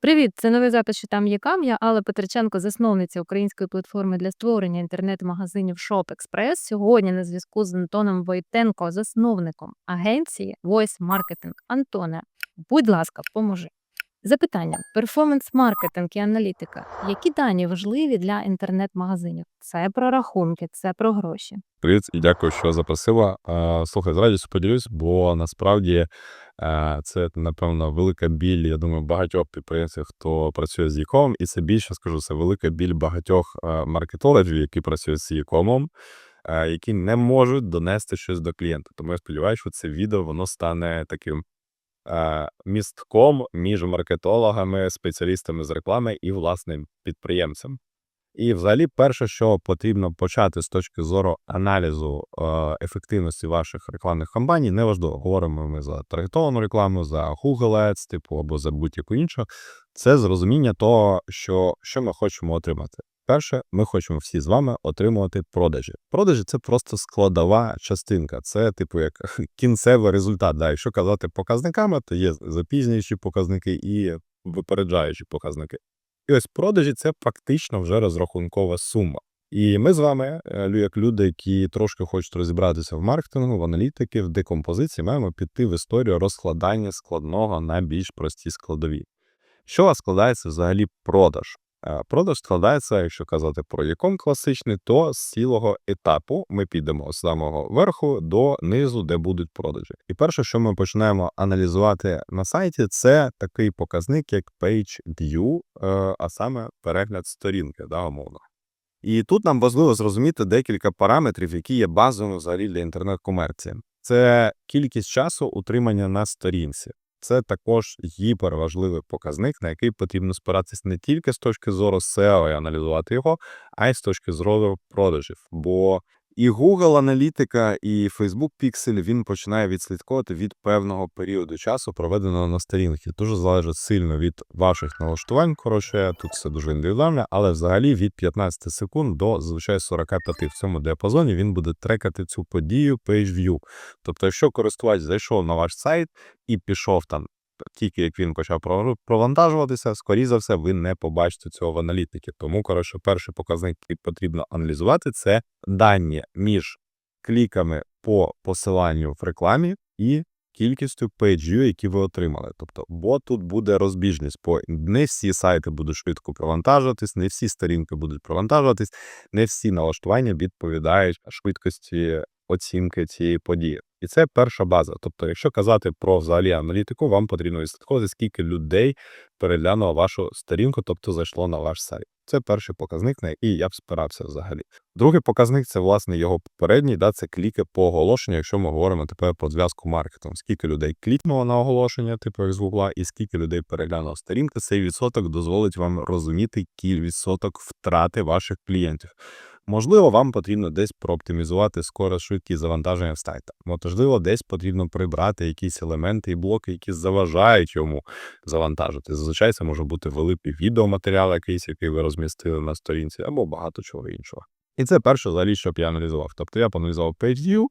Привіт, це новий запис «Що там є кам'я, Алла Петриченко, засновниця української платформи для створення інтернет-магазинів ShopExpress. Сьогодні на зв'язку з Антоном Войтенко, засновником агенції Voice Marketing. Антоне, будь ласка, поможи. Запитання: перформанс-маркетинг і аналітика. Які дані важливі для інтернет-магазинів? Це про рахунки, це про гроші. Привіт і дякую, що запросила. Е, Слухай, з радістю поділюсь, бо насправді е, це, напевно, велика біль, я думаю, багатьох підприємців, хто працює з e і це більше скажу, це велика біль багатьох е, маркетологів, які працюють з e які не можуть донести щось до клієнта. Тому я сподіваюся, що це відео воно стане таким е, містком між маркетологами, спеціалістами з реклами і власним підприємцем. І, взагалі, перше, що потрібно почати з точки зору аналізу е, ефективності ваших рекламних кампаній, неважливо, говоримо ми за таргетовану рекламу, за Google Ads, типу або за будь-яку іншу, це зрозуміння того, що, що ми хочемо отримати. Перше, ми хочемо всі з вами отримувати продажі. Продажі це просто складова частинка, це типу як кінцевий результат. Да. Якщо казати показниками, то є запізнюючі показники і випереджаючі показники. І ось продажі це фактично вже розрахункова сума. І ми з вами, е, як люди, які трошки хочуть розібратися в маркетингу, в аналітики, в декомпозиції, маємо піти в історію розкладання складного на більш прості складові. Що складається взагалі продаж? Е, продаж складається, якщо казати про яком класичний, то з цілого етапу ми підемо з самого верху до низу, де будуть продажі. І перше, що ми починаємо аналізувати на сайті, це такий показник, як Page View, е, а саме перегляд сторінки, да, умовно. І тут нам важливо зрозуміти декілька параметрів, які є базовими взагалі для інтернет-комерції. Це кількість часу утримання на сторінці. Це також гіперважливий показник, на який потрібно спиратися не тільки з точки зору SEO і аналізувати його, а й з точки зору продажів. Бо і Google аналітика, і Facebook Pixel він починає відслідковувати від певного періоду часу, проведеного на сторінці. Дуже залежить сильно від ваших налаштувань. Коротше, тут все дуже індивідуально, але взагалі від 15 секунд до звичайно 45 в цьому діапазоні він буде трекати цю подію PageView. Тобто, якщо користувач зайшов на ваш сайт і пішов там тільки як він почав провантажуватися, скоріше за все, ви не побачите цього в аналітики. Тому, коротше, перший показник, який потрібно аналізувати, це дані між кліками по посиланню в рекламі і кількістю PageView, які ви отримали. Тобто, бо тут буде розбіжність, бо не всі сайти будуть швидко провантажуватись, не всі сторінки будуть провантажуватись, не всі налаштування відповідають швидкості оцінки цієї події. І це перша база. Тобто, якщо казати про взагалі аналітику, вам потрібно відслідковувати, скільки людей переглянуло вашу сторінку, тобто зайшло на ваш сайт. Це перший показник, на який я б спирався взагалі. Другий показник це власне його попередній, да, це кліки по оголошенню, якщо ми говоримо тепер про зв'язку маркетингу. Скільки людей клікнуло на оголошення, типу як з Гугла, і скільки людей переглянуло сторінку, цей відсоток дозволить вам розуміти кіль відсоток втрати ваших клієнтів. Можливо, вам потрібно десь прооптимізувати скорость швидкість завантаження сайта. Можливо, десь потрібно прибрати якісь елементи і блоки, які заважають йому завантажити. Зазвичай це може бути великий відеоматеріал, якийсь, який ви розмістили на сторінці, або багато чого іншого. І це перше взагалі, щоб я аналізував. Тобто я поаналізував PageView,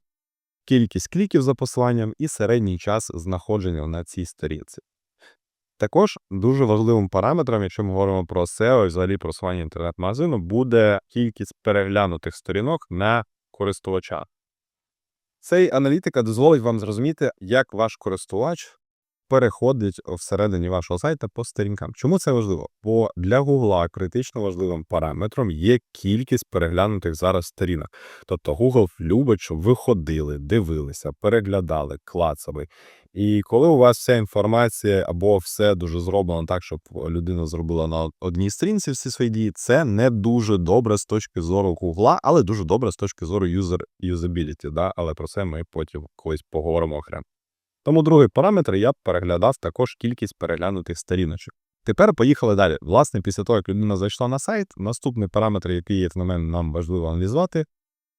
кількість кліків за посиланням і середній час знаходження на цій сторінці. Також дуже важливим параметром, якщо ми говоримо про SEO і взагалі просування інтернет-магазину, буде кількість переглянутих сторінок на користувача. Цей аналітика дозволить вам зрозуміти, як ваш користувач переходить всередині вашого сайта по сторінкам. Чому це важливо? Бо для Google критично важливим параметром є кількість переглянутих зараз сторінок. Тобто Google любить, щоб ви ходили, дивилися, переглядали, клацали. І коли у вас вся інформація або все дуже зроблено так, щоб людина зробила на одній сторінці всі свої дії, це не дуже добре з точки зору Гугла, але дуже добре з точки зору user usability, да? Але про це ми потім колись поговоримо окремо. Тому другий параметр я переглядав також кількість переглянутих сторіночок. Тепер поїхали далі. Власне, після того, як людина зайшла на сайт, наступний параметр, який як на мене нам важливо аналізувати,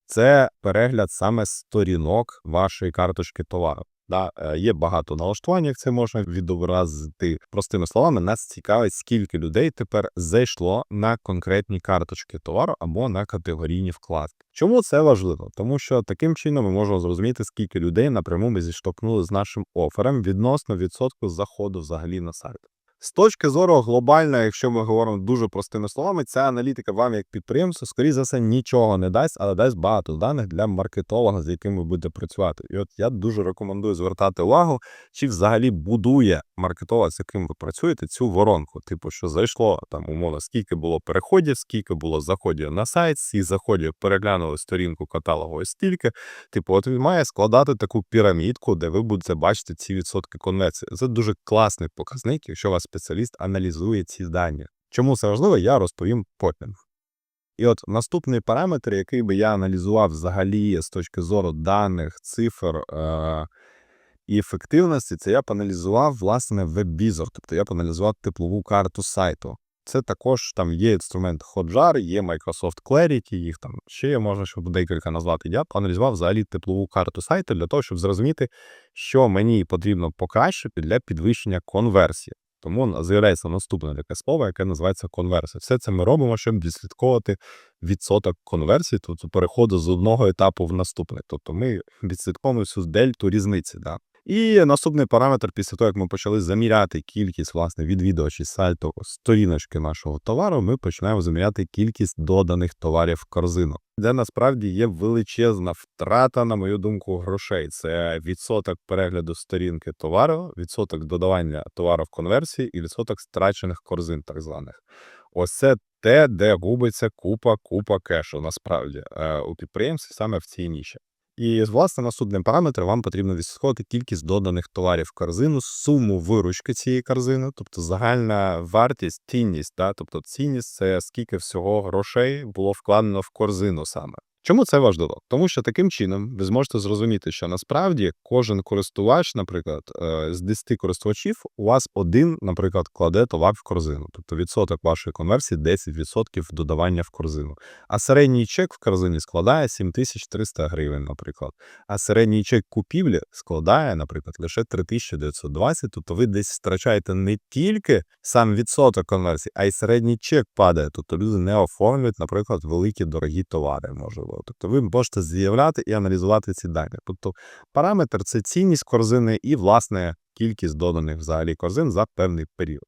це перегляд саме сторінок вашої карточки товару. Да, е, Є багато налаштувань, як це можна відобразити. Простими словами, нас цікавить, скільки людей тепер зайшло на конкретні карточки товару або на категорійні вкладки. Чому це важливо? Тому що таким чином ми можемо зрозуміти, скільки людей напряму ми зіштовхнули з нашим офером відносно відсотку заходу взагалі на сайт. З точки зору глобально, якщо ми говоримо дуже простими словами, ця аналітика вам як підприємцю, скоріше за все, нічого не дасть, але дасть багато даних для маркетолога, з яким ви будете працювати. І от я дуже рекомендую звертати увагу, чи взагалі будує маркетолог, з яким ви працюєте, цю воронку. Типу, що зайшло там умовно, скільки було переходів, скільки було заходів на сайт, всі заходів переглянули сторінку каталогу ось стільки. Типу, от він має складати таку пірамідку, де ви будете бачити ці відсотки конверсії. Це дуже класний показник, якщо вас спеціаліст аналізує ці дані. Чому це важливо, я розповім потім. І от наступний параметр, який би я аналізував взагалі з точки зору даних, цифр е- і ефективності, це я б аналізував власне веб-візор, тобто я б аналізував теплову карту сайту. Це також там є інструмент Hotjar, є Microsoft Clarity, їх там ще можна щоб декілька назвати. Я б аналізував взагалі теплову карту сайту для того, щоб зрозуміти, що мені потрібно покращити для підвищення конверсії. Тому з'являється наступне таке слово, яке називається конверсія. Все це ми робимо, щоб відслідковувати відсоток конверсії, тобто переходу з одного етапу в наступний. Тобто ми відслідковуємо цю дельту різниці. Да. І наступний параметр, після того, як ми почали заміряти кількість власне відвідувачів сайту сторіночки нашого товару, ми починаємо заміряти кількість доданих товарів в корзину, де насправді є величезна втрата, на мою думку, грошей. Це відсоток перегляду сторінки товару, відсоток додавання товару в конверсії і відсоток страчених корзин, так званих. Ось це те, де губиться купа, купа кешу. Насправді е, у підприємстві саме в цій ніші. І власне наступний параметр вам потрібно відслідковувати кількість доданих товарів в корзину, суму виручки цієї корзини, тобто загальна вартість, цінність. Да? Тобто цінність це скільки всього грошей було вкладено в корзину саме. Чому це важливо? Тому що таким чином ви зможете зрозуміти, що насправді кожен користувач, наприклад, е, з 10 користувачів, у вас один, наприклад, кладе товар в корзину. Тобто відсоток вашої конверсії 10% додавання в корзину. А середній чек в корзині складає 7300 гривень, наприклад. А середній чек купівлі складає, наприклад, лише 3920. Тобто ви десь втрачаєте не тільки сам відсоток конверсії, а й середній чек падає. Тобто люди не оформлюють, наприклад, великі дорогі товари, можливо. Тобто ви можете з'являти і аналізувати ці дані. Тобто параметр це цінність корзини і, власне, кількість доданих взагалі корзин за певний період.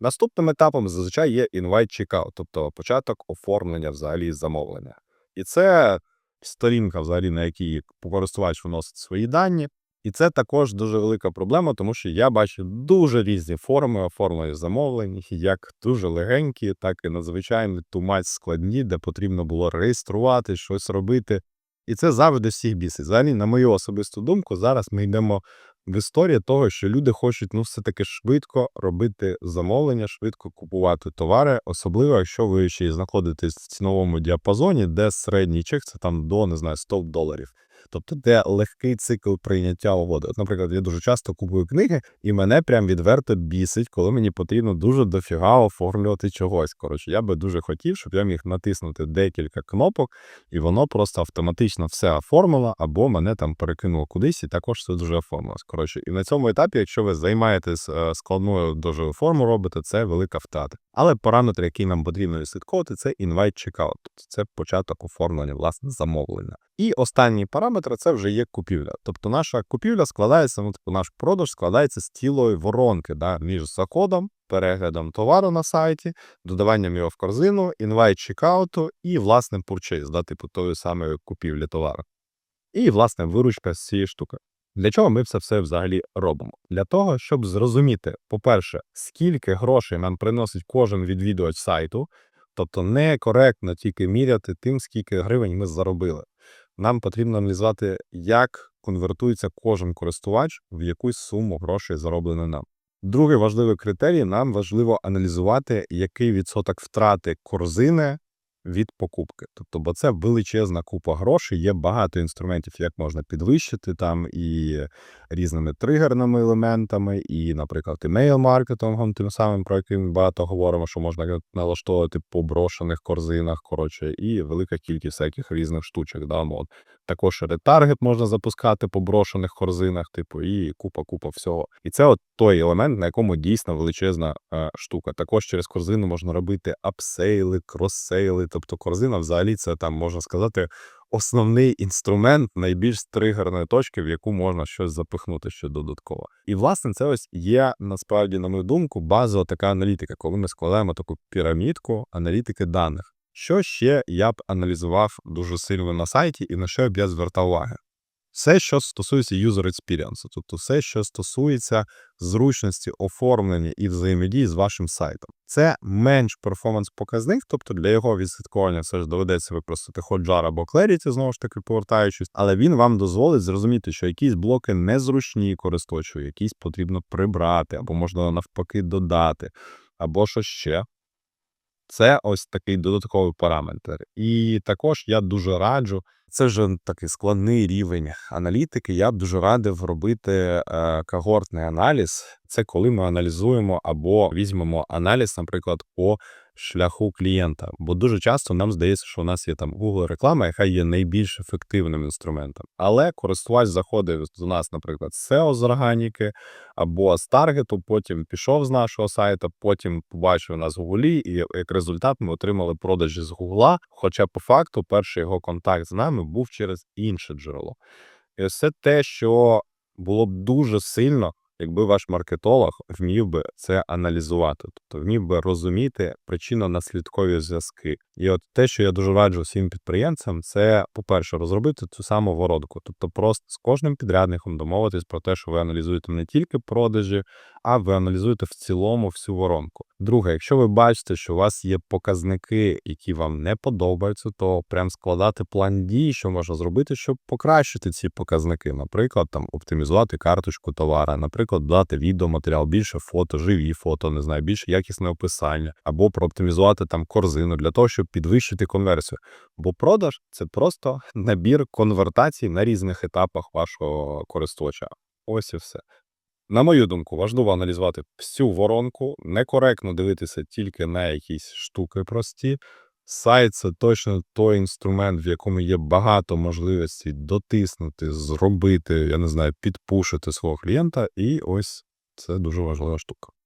Наступним етапом зазвичай є invite checkout, тобто початок оформлення взагалі замовлення. І це сторінка, взагалі, на якій користувач вносить свої дані. І це також дуже велика проблема, тому що я бачу дуже різні форми оформлення замовлень, як дуже легенькі, так і надзвичайно тумать складні, де потрібно було реєструвати, щось робити. І це завжди всіх бісить. Взагалі, на мою особисту думку, зараз ми йдемо в історію того, що люди хочуть ну все-таки швидко робити замовлення, швидко купувати товари, особливо якщо ви ще й знаходитесь в ціновому діапазоні, де середній чек це там до не знаю 100 доларів. Тобто, де легкий цикл прийняття угоди. От, наприклад, я дуже часто купую книги, і мене прям відверто бісить, коли мені потрібно дуже дофіга оформлювати чогось. Коротше, я би дуже хотів, щоб я міг натиснути декілька кнопок, і воно просто автоматично все оформило, або мене там перекинуло кудись, і також це дуже оформилось. Коротше, і на цьому етапі, якщо ви займаєтесь е, складною дуже форму, робите, це велика втрата. Але параметр, який нам потрібно відслідковувати, це checkout. Тобто це початок оформлення власне замовлення. І останній параметр це вже є купівля. Тобто наша купівля складається, ну типу наш продаж складається з цілої воронки да, між заходом, переглядом товару на сайті, додаванням його в корзину, інвайт чекауту і власним purchase, да, типу тої самої купівлі товару. І власне виручка з цієї штуки. Для чого ми це все взагалі робимо? Для того, щоб зрозуміти, по-перше, скільки грошей нам приносить кожен відвідувач сайту, тобто некоректно тільки міряти тим, скільки гривень ми заробили. Нам потрібно аналізувати, як конвертується кожен користувач в якусь суму грошей зароблено нам. Другий важливий критерій нам важливо аналізувати, який відсоток втрати корзини від покупки. Тобто, бо це величезна купа грошей, є багато інструментів, як можна підвищити там і різними тригерними елементами, і, наприклад, імейл-маркетингом, тим самим, про який ми багато говоримо, що можна налаштовувати по брошених корзинах, коротше, і велика кількість всяких різних штучок. Да, от. Також ретаргет можна запускати по брошених корзинах, типу, і купа-купа всього. І це от той елемент, на якому дійсно величезна е, штука. Також через корзину можна робити апсейли, кроссейли. Тобто корзина, взагалі, це там можна сказати, основний інструмент найбільш тригерної точки, в яку можна щось запихнути ще додатково. І власне це ось є насправді, на мою думку, базова така аналітика, коли ми складаємо таку пірамідку аналітики даних. Що ще я б аналізував дуже сильно на сайті, і на що б я звертав увагу? Все, що стосується user experience, тобто все, що стосується зручності оформлення і взаємодії з вашим сайтом. Це менш перформанс-показник, тобто для його відслідковування все ж доведеться використати Hotjar або Clarity, знову ж таки повертаючись, але він вам дозволить зрозуміти, що якісь блоки незручні користувачу, якісь потрібно прибрати, або можна навпаки додати, або що ще. Це ось такий додатковий параметр. І також я дуже раджу. Це вже такий складний рівень аналітики. Я б дуже радив робити е, когортний аналіз. Це коли ми аналізуємо або візьмемо аналіз, наприклад, по шляху клієнта. Бо дуже часто нам здається, що у нас є там Google реклама, яка є найбільш ефективним інструментом. Але користувач заходив до нас, наприклад, з SEO з органіки або з таргету, потім пішов з нашого сайту, потім побачив нас в Гуглі, і як результат ми отримали продажі з Гугла. Хоча по факту перший його контакт з нами був через інше джерело. І ось це те, що було б дуже сильно, якби ваш маркетолог вмів би це аналізувати, тобто вмів би розуміти причинно-наслідкові зв'язки. І от те, що я дуже раджу всім підприємцям, це, по-перше, розробити цю саму воронку. Тобто, просто з кожним підрядником домовитись про те, що ви аналізуєте не тільки продажі, а ви аналізуєте в цілому всю воронку. Друге, якщо ви бачите, що у вас є показники, які вам не подобаються, то прям складати план дій, що можна зробити, щоб покращити ці показники. Наприклад, там оптимізувати карточку товара, наприклад, дати відеоматеріал, більше фото, живі фото, не знаю, більше якісне описання, або прооптимізувати там корзину для того, щоб підвищити конверсію. Бо продаж це просто набір конвертацій на різних етапах вашого користувача. Ось і все. На мою думку, важливо аналізувати всю воронку, некоректно дивитися тільки на якісь штуки прості. Сайт це точно той інструмент, в якому є багато можливостей дотиснути, зробити, я не знаю, підпушити свого клієнта, і ось це дуже важлива штука.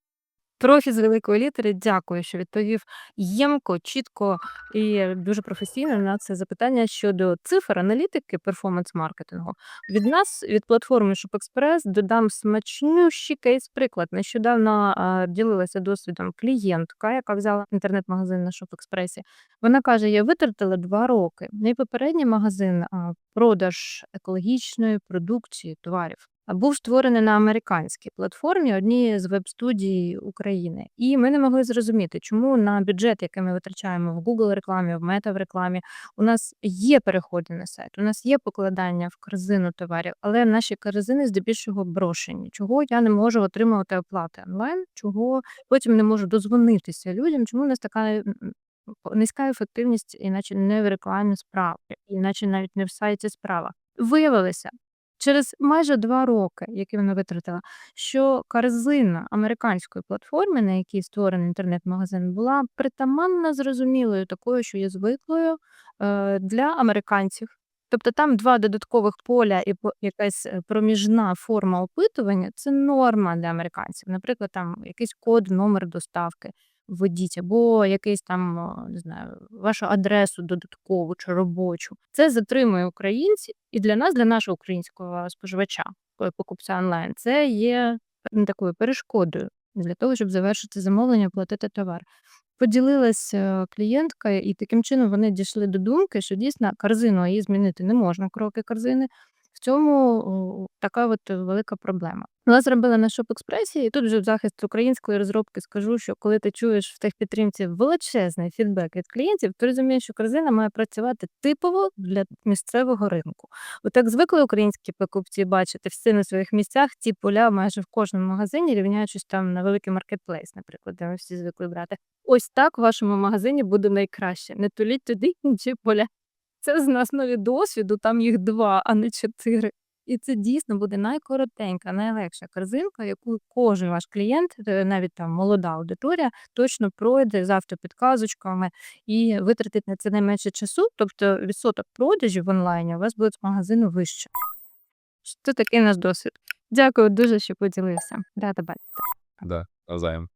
Профі з великої літери, дякую, що відповів ємко, чітко і дуже професійно на це запитання щодо цифр аналітики перформанс-маркетингу. Від нас, від платформи ShopExpress, додам смачнющий кейс-приклад. Нещодавно а, ділилася досвідом клієнтка, яка взяла інтернет-магазин на ShopExpress. Вона каже: я витратила два роки. Мій попередній магазин а, продаж екологічної продукції товарів був створений на американській платформі однієї з веб-студій України. І ми не могли зрозуміти, чому на бюджет, який ми витрачаємо в Google рекламі, в Мета в рекламі, у нас є переходи на сайт, у нас є покладання в корзину товарів, але наші корзини здебільшого брошені. Чого я не можу отримувати оплати онлайн, чого потім не можу дозвонитися людям, чому у нас така низька ефективність, іначе не в рекламі справи, іначе навіть не в сайті справа. Виявилося, через майже два роки, які вона витратила, що корзина американської платформи, на якій створений інтернет-магазин, була притаманно зрозумілою, такою, що є звиклою е, для американців. Тобто там два додаткових поля і якась е, проміжна форма опитування це норма для американців. Наприклад, там якийсь код, номер доставки введіть, або якийсь там, не знаю, вашу адресу додаткову чи робочу. Це затримує українців, і для нас, для нашого українського споживача, е, покупця онлайн, це є такою перешкодою для того, щоб завершити замовлення, платити товар. Поділилась е, клієнтка, і таким чином вони дійшли до думки, що дійсно корзину її змінити не можна, кроки корзини. Цьому така от велика проблема. Вона зробила на ShopExpress, і тут вже в захист української розробки скажу, що коли ти чуєш в техпідтримці величезний фідбек від клієнтів, ти розумієш, що корзина має працювати типово для місцевого ринку. Отак звикли українські покупці бачити всі на своїх місцях ці поля майже в кожному магазині, рівняючись там на великий маркетплейс, наприклад, де ми всі звикли брати. Ось так в вашому магазині буде найкраще. Не туліть туди інші поля. Це на основі досвіду, там їх два, а не чотири. І це дійсно буде найкоротенька, найлегша корзинка, яку кожен ваш клієнт, е, навіть там молода аудиторія, точно пройде з автопідказочками і витратить на це найменше часу. Тобто відсоток продажів в онлайні у вас буде з магазину вище. Це такий наш досвід. Дякую дуже, що поділився. Рада бачити. Да, навзаєм.